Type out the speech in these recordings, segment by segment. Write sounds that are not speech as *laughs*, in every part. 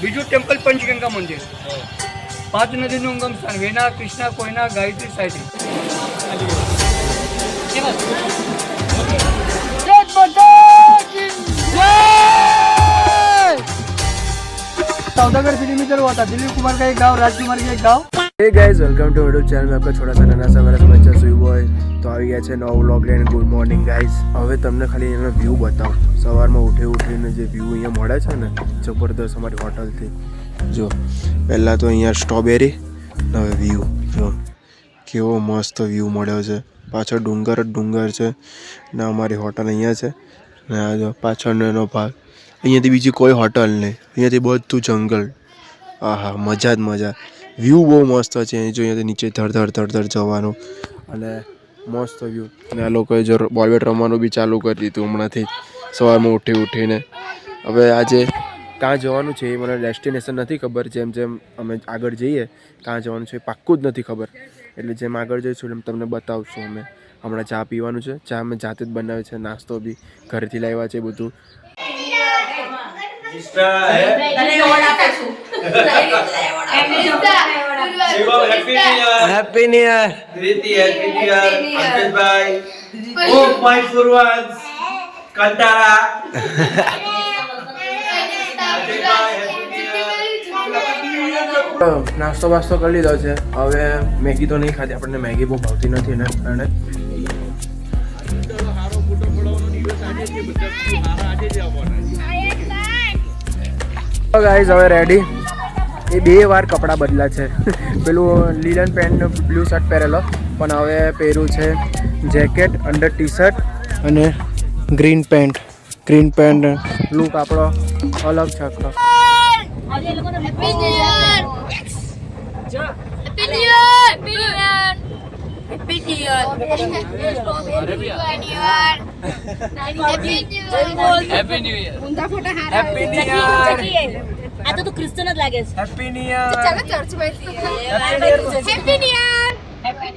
બીજું ટેમ્પલ પંચગંગા મંદિર પાંચ નદીનું ઉગમ સ્થાન વેના કૃષ્ણા કોયના ગાયત્રી સાયત્રી सौदागर फिल्म इधर हुआ था दिलीप कुमार का एक गांव राजकुमार का एक गांव hey guys welcome to YouTube channel આપકા છોટા સા નાના સા મારા બચ્ચા સુઈ બોય તો આવી ગયા છે નવો વ્લોગ લઈને. ગુડ મોર્નિંગ ગાઈઝ હવે તમને ખાલી એનો વ્યૂ બતાવું. સવારમાં ઉઠી ઉઠીને જે વ્યૂ અહીંયા મળે છે ને, જબરદસ્ત અમારી હોટલથી. જો, પહેલાં તો અહીંયા સ્ટ્રોબેરી હવે વ્યૂ જો, કેવો મસ્ત વ્યૂ મળ્યો છે. પાછળ ડુંગર જ ડુંગર છે. ને અમારી હોટલ અહીંયા છે. ને આ જો, પાછળનો એનો ભાગ. અહીંયાથી બીજી કોઈ હોટલ નહીં. અહીંયાથી બધું જંગલ. આહા, મજા જ મજા. વ્યૂ બહુ મસ્ત છે. અહીં જો અહીંયાથી નીચે ધડ ધડ ધડ ધડ જવાનું. અને મસ્ત વ્યૂ અને આ લોકોએ જો બોલવેટ રમવાનું બી ચાલુ કરી દીધું હમણાંથી સવારમાં ઉઠી ઉઠીને. હવે આજે ક્યાં જવાનું છે એ મને ડેસ્ટિનેશન નથી ખબર. જેમ જેમ અમે આગળ જઈએ ક્યાં જવાનું છે એ પાક્કું જ નથી ખબર. એટલે જેમ આગળ જઈશું એમ તમને બતાવશું અમે. હમણાં ચા પીવાનું છે. ચા અમે જાતે જ બનાવે છે. નાસ્તો બી ઘરેથી લાવ્યા છે બધું. Happy new year. Pankajbhai. Oh, my for once. નાસ્તો વાસ્તો કરી લીધો છે. હવે મેગી તો નહીં ખાતી આપણને મેગી બહુ ભાવતી નથી એના કારણે. ગાઈઝ હવે રેડી એ બે વાર કપડાં બદલા છે. *laughs* પેલું લીલન પેન્ટ બ્લુ શર્ટ પહેરેલો. પણ હવે પહેર્યું છે જેકેટ અંડર ટી શર્ટ અને green pant green pant look આપણો અલગ છે આખો! Happy New Year! Happy new year આ તો તું ક્રિશ્ચન જ લાગે છે હેપી ન્યુ યર ચાલો ચર્ચમાં હેપી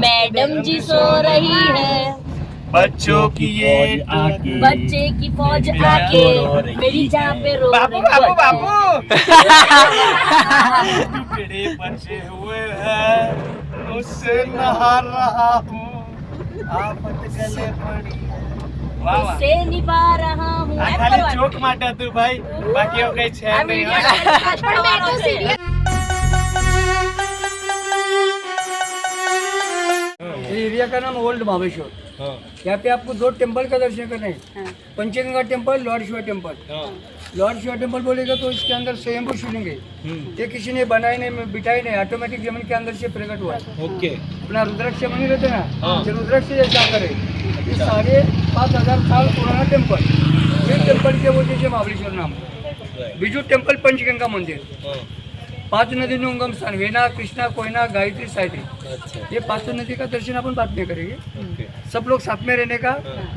मैडम जी सो रही है। बच्चों की ये आके बच्चे की फौज आके मेरी जान पे रो बाबू बाबू बाबू। टुकड़े बचे हुए हैं। उससे नहा रहा हूँ। आफत गले पड़ी से निभा रहा हूँ। हाँ, खाली चोक माटा तू भाई। बाकी हो तो गई छह नहीं एरिया का नाम ओल्ड मावेश्वर यहाँ पे आपको दो टेम्पल का दर्शन करना है Panchganga temple lord Shiva temple lord Shiva temple बोलेगा तो इसके अंदर स्वयंभू शिवलिंग है ये किसी ने बनाए नहीं बिठाए नहीं ऑटोमेटिक जमीन के अंदर से प्रकट हुआ है ઓકે अपना रुद्राक्ष मंदिर रहते हैं ना जो रुद्राक्ष जैसे आकर है ये साढ़े पाँच हजार साल पुराना टेम्पल ये टेम्पल के वजह से महाबलेश्वर नाम बीजू टेम्पल पंचगंगा मंदिर पांच नदी નું ઉગમ સ્થાન વેના કૃષ્ણા કોયના गायत्री सायत्री ये पांचों नदी का दर्शन अपन बाद में करेंगे सब लोग साथ में रहने का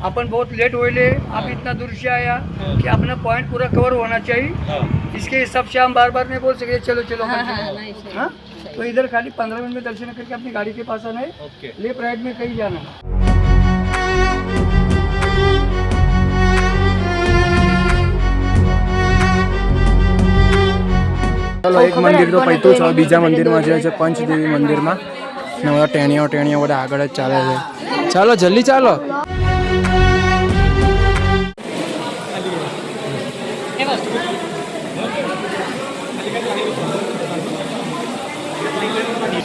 अपन बहुत लेट हुए आप इतना दूर से आया कि अपना पॉइंट पूरा कवर होना चाहिए इसके हिसाब से हम बार बार नहीं बोल सकते चलो चलो करके। हाँ? तो इधर खाली पंद्रह मिनट में दर्शन करके अपनी गाड़ी के पास आना है ઓકે लेफ्ट राइट में कहीं जाना है ચાલો એક મંદિર તો પૈતું છે બીજા મંદિરમાં જે છે પંચદેવી મંદિરમાં ને બધા ટેણીઓ ટેણીઓ બધા આગળ જ ચાલે છે. ચાલો, જલ્દી ચાલો.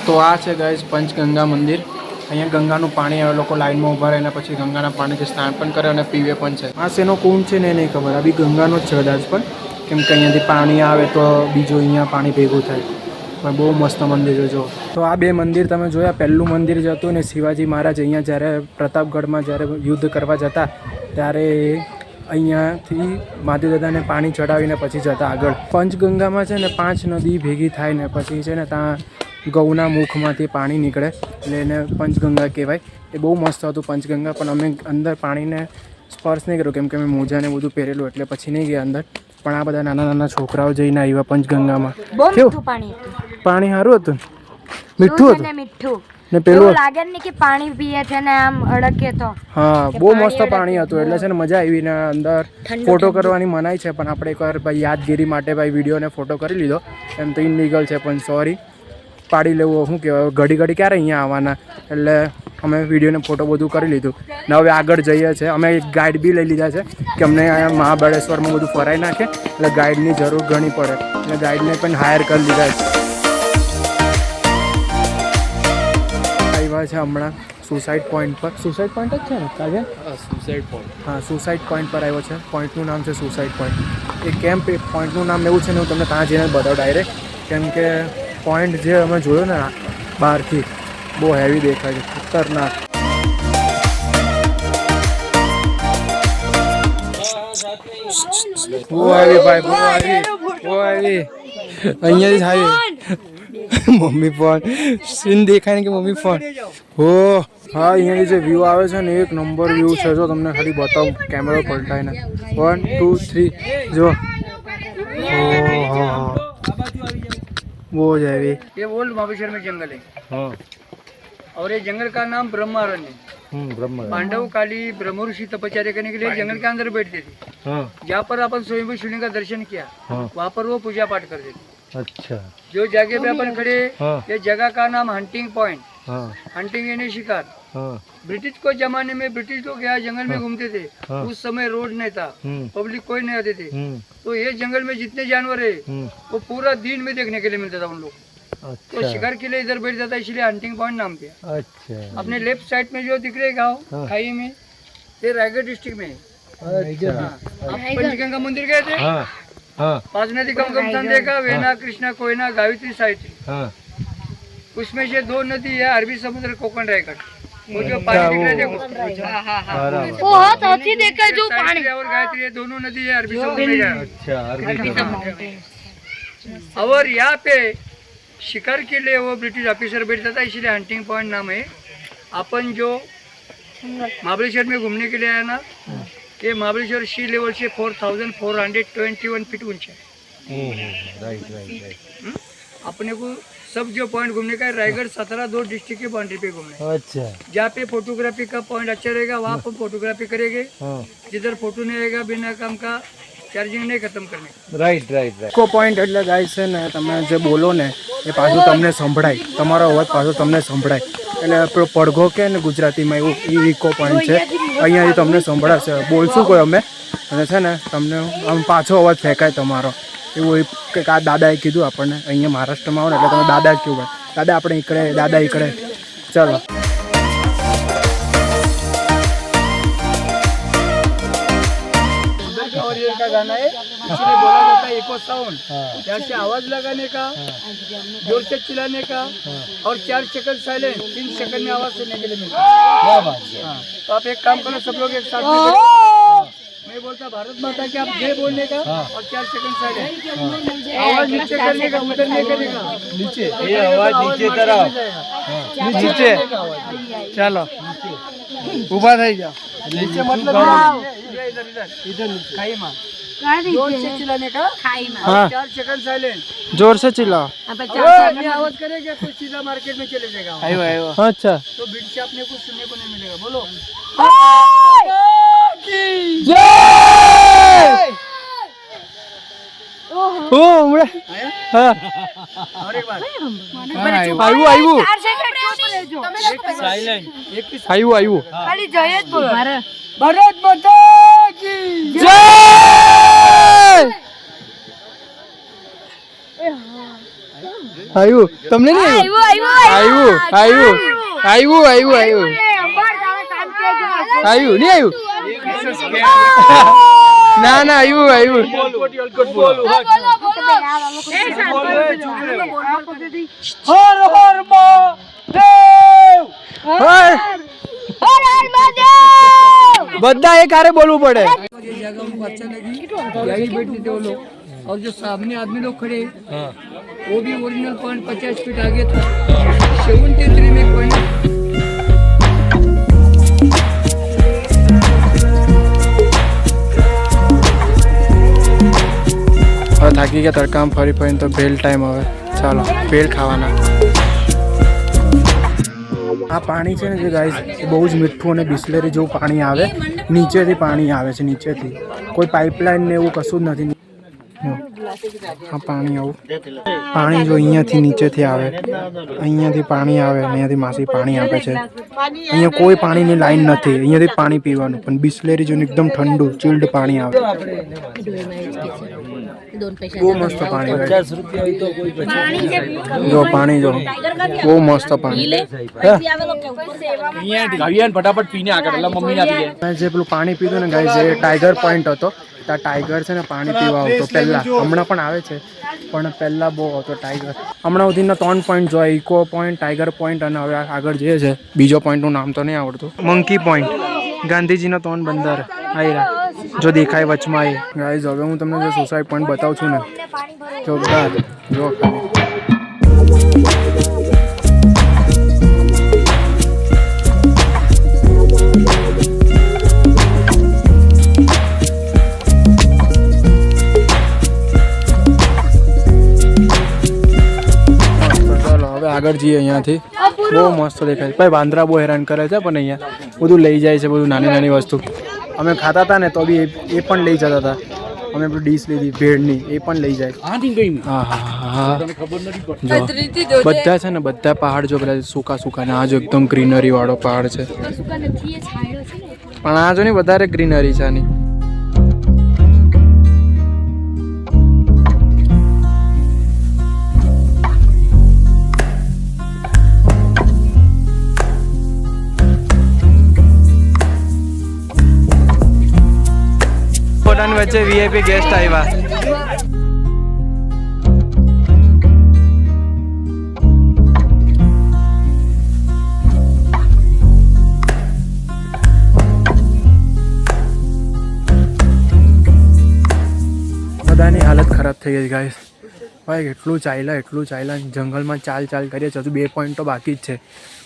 તો આ છે ગાય પંચગંગા મંદિર. અહીંયા ગંગાનું પાણી આવે લોકો લાઈનમાં ઊભા રહીને પછી ગંગાના પાણીથી સ્નાન પણ કરે અને પીવે પણ છે. આ શેનો કુંડ છે ને નહીં ખબર. આ બી ગંગાનો જ છે કદાચ પણ. કેમ કે અહીંયાથી પાણી આવે તો બીજું અહીંયા પાણી ભેગું થાય. પણ બહુ મસ્ત મંદિર જો. તો આ બે મંદિર તમે જોયા પહેલું મંદિર જ હતું ને શિવાજી મહારાજ અહીંયા જ્યારે પ્રતાપગઢમાં જ્યારે યુદ્ધ કરવા જતા ત્યારે અહીંયાથી માધુદાદાને પાણી ચડાવીને પછી જતા આગળ. પંચગંગામાં છે ને પાંચ નદી ભેગી થાય ને પછી છે ને ત્યાં ગૌના મુખમાંથી પાણી નીકળે એટલે એને પંચગંગા કહેવાય. એ બહુ મસ્ત હતું પંચગંગા પણ અમે અંદર પાણીને સ્પર્શ નહીં કર્યો કેમ કે અમે મોજાને બધું પહેરેલું એટલે પછી નહીં ગયા અંદર. પણ આ બધા નાના નાના છોકરાઓ જઈને આવ્યા પંચગંગામાં. કેવું? પાણી પાણી સારું હતું? મીઠું હતું? ને મીઠું? ને પેલું લાગે ને કે પાણી પીએ છે ને આમ અડકે તો. હા બહુ મસ્ત પાણી હતું એટલે છે ને મજા આવી ને અંદર ફોટો કરવાની મનાઈ છે પણ આપણે એકવાર ભાઈ યાદગીરી માટે ભાઈ વિડીયોને ફોટો કરી લીધો. એમ તો ઇનલીગલ છે પણ સોરી પાડી લેવું શું કહેવાય ઘડી ઘડી ક્યારે અહીંયા આવવાના? એટલે અમે વિડીયોને ફોટો બધું કરી લીધું. ને હવે આગળ જઈએ છીએ અમે એક ગાઈડ બી લઈ લીધા છે કે અમને અહીંયા મહાબળેશ્વરમાં બધું ફરાઈ નાખે એટલે ગાઈડની જરૂર ઘણી પડે. એટલે ગાઈડને પણ હાયર કરી લીધા છે. આવ્યા છે હમણાં સુસાઇડ પોઈન્ટ પર. સુસાઇડ પોઈન્ટ જ છે ને? કાજે સુસાઇડ પોઈન્ટ હા સુસાઇડ પોઈન્ટ પર આવ્યો છે. પોઈન્ટનું નામ છે સુસાઇડ પોઈન્ટ એ કેમ્પ એ પોઈન્ટનું નામ એવું છે ને હું તમને ત્યાં જઈને બતાવું ડાયરેક્ટ કેમ કે પોઈન્ટ જે અમે જોયો ને બહારથી બહુ હેવી દેખાય છે ખતરનાક. બહુ આવી ભાઈ? બહુ આવી બહુ આવી અહીંયાથી જ આવી મમ્મી ફોન સીન દેખાય ને કે મમ્મી ફોન હો હા અહીંયાથી જે વ્યૂ આવે છે ને એક નંબર વ્યૂ છે જો તમને ખાલી બતાવું કેમેરો પલટાઈને વન ટુ થ્રી જો ઓહો બહુ જ આવી ये ओल्ड महाबलेश्वर में जंगल है और ये जंगल का नाम ब्रह्मारण्य है। पांडव काली ब्रह्म ऋषि तपस्या करने के लिए जंगल के अंदर बैठते थे जहाँ पर अपन स्वयं शिवलिंग का दर्शन किया वहाँ पर वो पूजा पाठ करते थे अच्छा जो जगह पे अपन खड़े हाँ। ये जगह का नाम हंटिंग पॉइंट हाँ हंटिंग यानी शिकार हाँ ब्रिटिश को जमाने में ब्रिटिश लोग यहाँ जंगल में घूमते थे हाँ। उस समय रोड नहीं था हम्म पब्लिक कोई नहीं आते थे हम्म तो ये जंगल में जितने जानवर है हम्म वो पूरा दिन में देखने के लिए मिलता था उन लोग तो अच्छा शिकार के लिए इधर बैठ जाता इसलिए हंटिंग पॉइंट नाम दिया अच्छा अपने लेफ्ट साइड में जो दिख रहे गाँव हाँ। खाई में ये रायगढ़ डिस्ट्रिक्ट में है अच्छा हाँ। आप पंचगंगा मंदिर गए थे पांच नदी का उगम स्थान देखा वेना कृष्णा कोयना गावित्री साइड हाँ. उसमें से दो नदी है अरबी समुद्र कोकण रायगढ़ वो जो पानी दिख. है जो गायत्री पानी और गायत्री ये दोनों नदी है अरबी समुद्र अच्छा अरबी और यहाँ पे शिकार के लिए वो ब्रिटिश ऑफिसर बैठता था इसलिए हंटिंग पॉइंट नाम है अपन जो महाबलेश्वर में घूमने के लिए आया ना ये महाबलेश्वर सी लेवल से four thousand four hundred twenty one feet ऊंचा है राइट राइट राइट अपने को सब जो पॉइंट घूमने का है रायगढ़ सत्रह दो डिस्ट्रिक्ट के बाउंड्री पे घूमना है अच्छा जहाँ पे फोटोग्राफी का पॉइंट अच्छा रहेगा वहाँ पर फोटोग्राफी करेंगे हाँ जिधर फोटो नहीं आएगा बिना काम का चार्जिंग नहीं खत्म करने right right right echo point એટલે ગાય છે ને તમે જે બોલો ને એ પાછું તમને સંભળાય તમારો અવાજ પાછો તમને સંભળાય એટલે પેલો પડઘો કે ને ગુજરાતીમાં એવું એ ઇકો પોઈન્ટ છે અહીંયાથી તમને સંભળાશે, બોલશું કોઈ અમે. અને છે ને, તમને આમ પાછો અવાજ ફેંકાય તમારો. એવું કંઈક આ દાદાએ કીધું આપણને, અહીંયા મહારાષ્ટ્રમાં આવો ને એટલે તમે દાદા જ કહેવું દાદા આપણે ઈકડે, દાદા ઈકડે. ચલો. ગાના का गाना है इसलिए बोला जाता है इको साउंड यहाँ से आवाज लगाने का जोर से चिल्लाने का और चार सेकंड साइलेंट तीन सेकंड में आवाज सुनने के लिए मिलता है हाँ, तो आप एक काम करो सब लोग एक साथ में करो। मैं बोलता भारत माता के आप जय बोलने का और चार सेकंड साइलेंट आवाज नीचे करने का ऊपर नहीं करने का नीचे ये आवाज नीचे तरफ नीचे चलो ऊभा થઈ જાઓ नीचे मतलब इधर इधर इधर इधर खाई माँ ज़ोर से ज़ोर से चिल्ला आवाज़ करेगा सीधा मार्केट में चले जाएगा. अच्छा. तो से कुछ सुनने को नहीं मिलेगा. बोलो. ओ और एक बार हाँ, हाँ, हाँ, साइलेंट आयु आयु खाली जयत की। जय! આવ્યું તમને નહીં આવ્યું આવ્યું આવ્યું આવ્યું આવ્યું આવ્યું નહીં આવ્યું ના ના આવ્યું આવ્યું હર હર મહાદેવ! બધા એક હારે બોલવું પડે. यही बैठने थे वो लोग और जो सामने आदमी लोग खड़े वो भी ओरिजिनल पॉइंट पचास फीट आगे था सेवेंटी थ्री में पॉइंट હવે થાકી ગયા તડકામાં ફરી ફરીને તો ભેલ ટાઈમ હવે ચાલો ભેલ ખાવાના આ પાણી છે ને જે ગાઈસ એ બહુ જ મીઠું અને બિસ્લેરી જેવું પાણી આવે નીચેથી પાણી આવે છે નીચેથી કોઈ પાઇપલાઇન ને એવું કશું જ નથી જો, આ પાણી આવું પાણી જો અહીંયાથી નીચેથી આવે અહીંયાથી પાણી આવે અહીંયાથી માસી પાણી આપે છે અહીંયા કોઈ પાણીની લાઈન નથી અહીંયાથી પાણી પીવાનું પણ બિસ્લેરી જોને એકદમ ઠંડુ ચિલ્ડ પાણી આવે બહુ મસ્ત પાણી જો પાણી જો બહુ મસ્ત પાણી ફટાફટ પીને આગળ મમ્મી જે પેલું પાણી પીધું ને ગાય જે ટાઈગર પોઈન્ટ હતો ત્યાં ટાઈગર છે ને પાણી પીવા આવતો. પહેલા. હમણાં પણ આવે છે પણ પહેલા બહુ હતો ટાઈગર હમણાં સુધીના ત્રણ પોઈન્ટ જોયા ઇકો પોઈન્ટ ટાઈગર પોઈન્ટ અને હવે આગળ જે છે બીજો પોઈન્ટનું નામ તો નહીં આવડતું. મંકી પોઈન્ટ ગાંધીજીના ત્રણ બંદર આયરા. જો દેખાય વચમાં એ. ગાઈઝ હવે હું તમને જે સુસાઇડ પોઈન્ટ બતાવું છું ને જો બધા જો આગળ જઈએ અહીંયાથી બહુ મસ્ત દેખાય છે. ભાઈ વાંદરા બહુ હેરાન કરે છે પણ અહીંયા બધું લઈ જાય છે બધું નાની નાની વસ્તુ. અમે ખાતા હતા ને તો બી એ- એ પણ લઈ જતા હતા. અમે પેલું ડીશ લીધી ભેળની એ પણ લઈ જાય. હા હા હા જો બધા છે ને બધા પહાડ જો પેલા સૂકા સૂકા ને આ જો એકદમ ગ્રીનરી વાળો પહાડ છે. પણ આ જો ને વધારે ગ્રીનરી છે આની. વચ્ચે વીઆઈપી ગેસ્ટ આવ્યા. બધાની હાલત ખરાબ થઈ ગઈ ગાઈસ ભાઈ, એટલું ચાલ્યા એટલું ચાલ્યા. જંગલમાં ચાલ ચાલ કરીએ. છીએ હજુ બે પોઈન્ટ તો બાકી જ છે.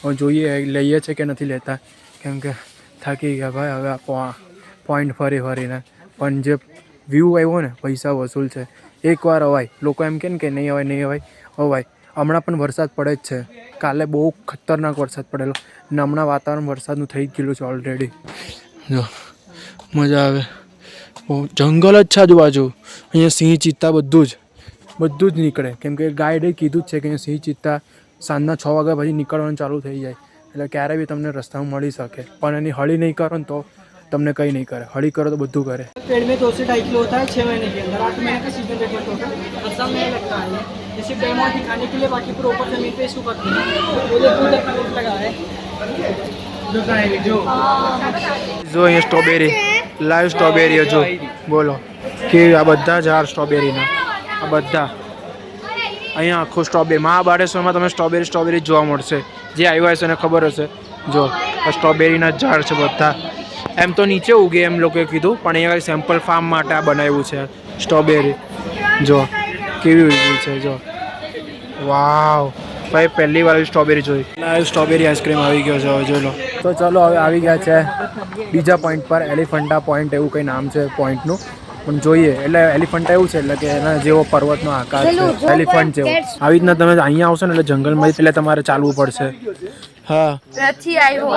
હવે જોઈએ, લઈએ છે કે નથી લેતા. કેમ કે થાકી ગયા ભાઈ, હવે પોઈન્ટ ફરી ફરીને. પણ જે વ્યૂ આવ્યો ને, પૈસા વસૂલ છે એકવાર અવાય. લોકો એમ કે ને કે નહીં અવાય નહીં અવાય અવાય. હમણાં પણ વરસાદ પડે જ છે. કાલે બહુ ખતરનાક વરસાદ પડેલો ને હમણાં વાતાવરણ વરસાદનું થઈ ગયેલું છે ઓલરેડી જો, મજા આવે. જંગલ જ છે આજુબાજુ. અહીંયા સિંહ ચિત્તા બધું જ. બધું જ નીકળે. કેમ કે ગાઈડે કીધું જ છે કે અહીંયા સિંહ ચિત્તા સાંજના છ વાગ્યા પછી નીકળવાનું ચાલુ થઈ જાય. એટલે ક્યારે બી તમને રસ્તામાં મળી શકે. પણ એની હળી નહીં કરો ને તો તમને કંઈ નહીં કરે હળી કરો તો બધું કરે पेड़ में दो से ढाई किलो होता है छः महीने के अंदर आठ महीने का सीजन रिपोर्ट होता है और सब में लगता है ये सिर्फ डेमो दिखाने के लिए बाकी पूरा ऊपर जमीन पे इसको करते हैं वो देखो उधर प्लेट लगा है જો અહીંયા સ્ટ્રોબેરી લાઈવ સ્ટ્રોબેરી હજુ બોલો કે આ બધા ઝાડ સ્ટ્રોબેરીના આ બધા અહીંયા આખું સ્ટ્રોબેરી મહાબાળેશ્વરમાં તમે સ્ટ્રોબેરી સ્ટ્રોબેરી જ જોવા મળશે જે આવ્યો હશે એને ખબર હશે જો આ સ્ટ્રોબેરીના જ ઝાડ છે બધા એમ તો નીચે ઉગે એમ લોકોએ કીધું પણ અહીંયા સેમ્પલ ફાર્મ માટે આ બનાવ્યું છે સ્ટ્રોબેરી જો કેવી ઉગી છે જો. વાવ. ભાઈ પહેલી વાર સ્ટ્રોબેરી જોઈ. સ્ટ્રોબેરી આઈસ્ક્રીમ આવી ગયો છે જોઈ લો. તો ચલો હવે આવી ગયા છે બીજા પોઈન્ટ પર એલિફન્ટા પોઈન્ટ એવું કંઈ નામ છે પોઈન્ટનું પણ જોઈએ એટલે એલિફન્ટા એવું છે એટલે કે એના જેવો પર્વતનો આકાર છે એલિફન્ટ જેવો. આવી રીતના તમે અહીંયા આવશો ને એટલે જંગલમાં એટલે તમારે ચાલવું પડશે. હા. આવ્યો.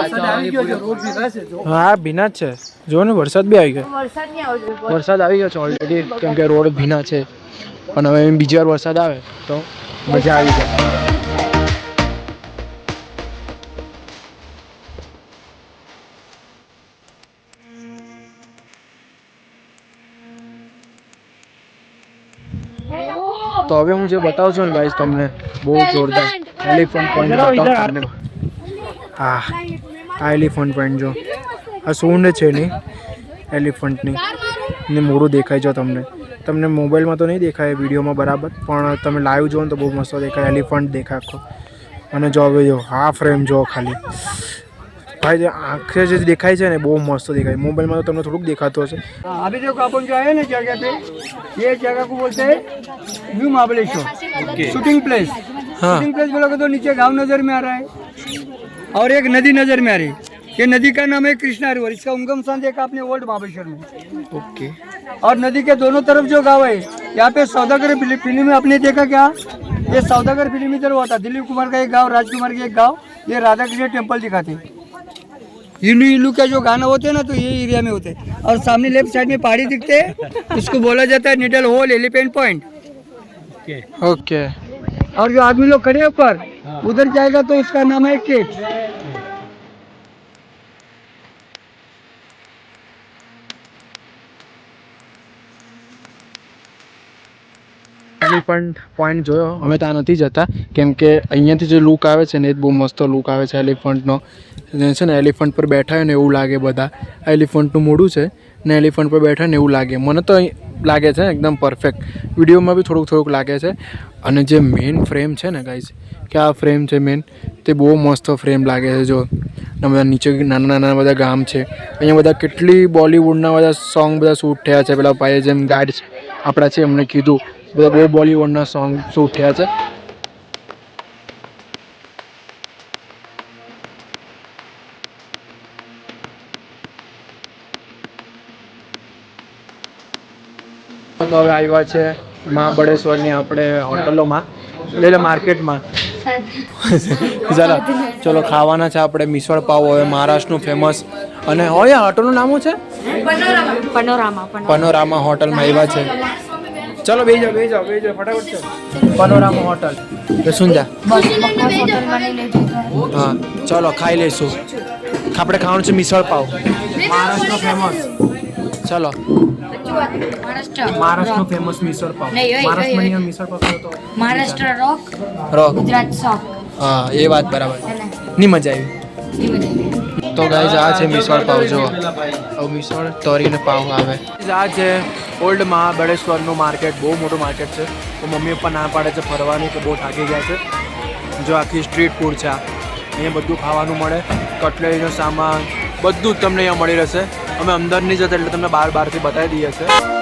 હા ભીના જ છે. જો ને વરસાદ બી આવી ગયો. વરસાદ આવી ગયો છે ઓલરેડી કેમ કે રોડ ભીના છે. પણ હવે બીજી વાર વરસાદ આવે તો મજા આવી જાય. તો હવે હું જે બતાવું છું ને ગાઈસ તમને બહુ જોરદાર એલિફન્ટ પોઈન્ટ બતાવું તમને. આ આ એલિફન્ટ પોઈન્ટ જો આ સૂંઢ છે ની એલિફન્ટની ને મોડું દેખાય જો તમને તમને મોબાઈલમાં તો નહીં દેખાય વિડીયોમાં બરાબર પણ તમે લાઈવ જુઓ ને તો બહુ મસ્ત દેખાય એલિફન્ટ દેખાય આખો અને જો હવે જો હા ફ્રેમ જો ખાલી ભાઈ જે આંખે જે દેખાય છે ને બહુ મસ્ત દેખાય મોબાઈલમાં તો તમને થોડુંક દેખાતું હશે हाँ, अभी देखो अपन जो है ना जगह पे ये जगह को बोलते हैं new Mahabaleshwar shooting place shooting place बोलोगे तो नीचे गांव नजर में आ रहा है और एक नदी नज़र में आ रही। ये नदी का नाम है कृष्णा रिवर इसका उगम स्थान देखा आपने ओल्ड महाबेश्वर में। ओके। और नदी के दोनों तरफ़ जो गाँव है यहाँ पे सौदागर फ़िल्म में आपने देखा क्या? ये सौदागर फ़िल्म इधर हुआ था दिलीप कुमार का एक गाँव राजकुमार का एक गाँव ये राधा कृष्ण टेंपल दिखाते। हिंदू हिंदू का जो गाना होते हैं ना तो ये एरिया में होते। हैं और सामने लेफ़्ट साइड में पहाड़ी दिखते हैं उसको बोला जाता है needle hole elephant point okay. और जो आदमी लोग खड़े ऊपर उधर जाएगा तो उसका नाम है केट એલિફન્ટ પોઈન્ટ જોયો અમે ત્યાં નથી જતા કેમ કે અહીંયાથી જે લુક આવે છે ને એ જ બહુ મસ્ત લુક આવે છે એલિફન્ટનો ને છે ને એલિફન્ટ પર બેઠા હોય ને એવું લાગે બધા આ એલિફન્ટનું મોઢું છે ને એલિફન્ટ પર બેઠા ને એવું લાગે મને તો અહીં લાગે છે એકદમ પરફેક્ટ વિડીયોમાં બી થોડુંક થોડુંક લાગે છે અને જે મેઇન ફ્રેમ છે ને ગાઈઝ કે આ ફ્રેમ છે મેન તે બહુ મસ્ત ફ્રેમ લાગે છે, જો. બધા નીચે નાના નાના બધા ગામ છે. અહીંયા બધા કેટલી બોલિવૂડના બધા સોંગ બધા શૂટ થયા છે. પેલા ભાઈએ જેમ ગાઈડ આપણા છે એમને કીધું. બધા બહુ બોલિવૂડના સોંગ શૂટ થયા છે. હવે આવ્યા છે મહાબળેશ્વરની આપણે હોટલોમાં, એટલે માર્કેટમાં ચાલો ચલો ખાવાના છે આપણે મિસળ પાવ હોય મહારાષ્ટ્રનું ફેમસ અને હોય આ હોટલનું નામ છે? પનોરામા પનોરામા. હોટલમાં આવ્યા છે. ચલો બે જાઓ બે જાઓ બે જાઓ ફટાફટ ચાલો પનોરામા હોટલ. તો જા હા ચલો ખાઈ લઈશું. આપણે ખાવાનું છે મિસળ પાવ. મહારાષ્ટ્રનો ફેમસ ચલો. મહારાષ્ટ્રનો ફેમસ મિસળ પાવ મહારાષ્ટ્રમાં મિસળ પાવ તો મહારાષ્ટ્ર રોક રોક ગુજરાત હા એ વાત બરાબર. ની મજા આવી. તો ગાઈઝ આ છે મિસળ પાવ જો હવે મિસળ તરીને પાવ આવે. આ છે ઓલ્ડ મહાબળેશ્વરનું માર્કેટ બહુ મોટું માર્કેટ છે. તો મમ્મી પપ્પા ના પાડે છે ફરવાની કે બહુ થાકી ગયા છે. જો આખી સ્ટ્રીટ ફૂડ છે અહીંયા બધું ખાવાનું મળે. કટલેરીનો સામાન બધું જ તમને અહીંયા મળી રહેશે. અમે અંદર નહીં જતા એટલે તમને બાર બારથી બતાવી દઈએ છીએ.